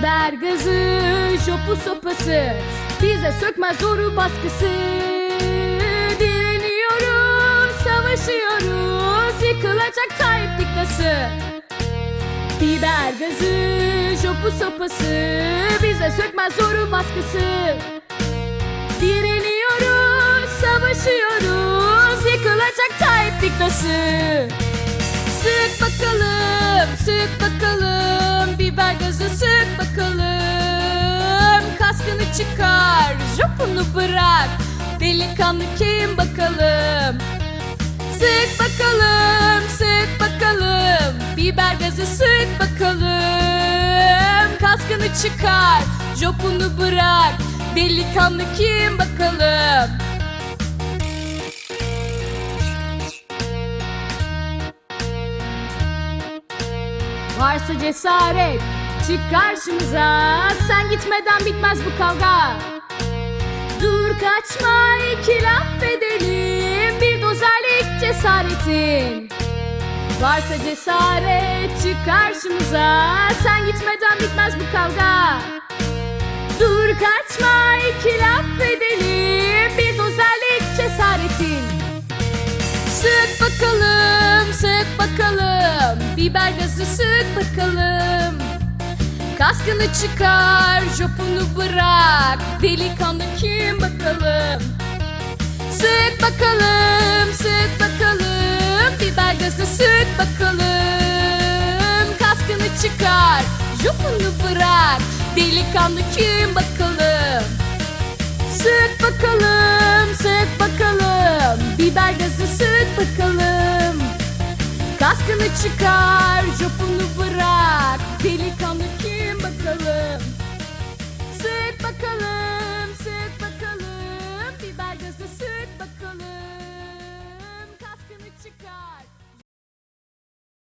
Biber gazı, jopu sopası. Bize sökmez zoru baskısı. Direniyoruz, savaşıyoruz. Yıkılacak Tayyip diktası. Biber gazı, jopu sopası. Bize sökmez zoru baskısı. Direniyoruz, savaşıyoruz. Yıkılacak Tayyip diktası. Sık bakalım, sık bakalım Biber gazı sık bakalım. Kaskını çıkar, jopunu bırak. Delikanlı kim bakalım? Sık bakalım, sık bakalım. Biber gazı sık bakalım. Kaskını çıkar, jopunu bırak. Delikanlı kim bakalım Varsa cesaret çık karşımıza. Sen gitmeden bitmez bu kavga. Dur kaçma iki laf edelim. Bir dozerlik cesaretin. Varsa cesaret çık karşımıza. Sen gitmeden bitmez bu kavga bakalım. Kaskını çıkar, jopunu bırak. Delikanlı kim bakalım? Sık bakalım, sık bakalım. Biber gazı sık bakalım. Kaskını çıkar, jopunu bırak. Delikanlı kim bakalım? Sık bakalım, sık bakalım. Biber gazı sık bakalım. Kaskını çıkar, color.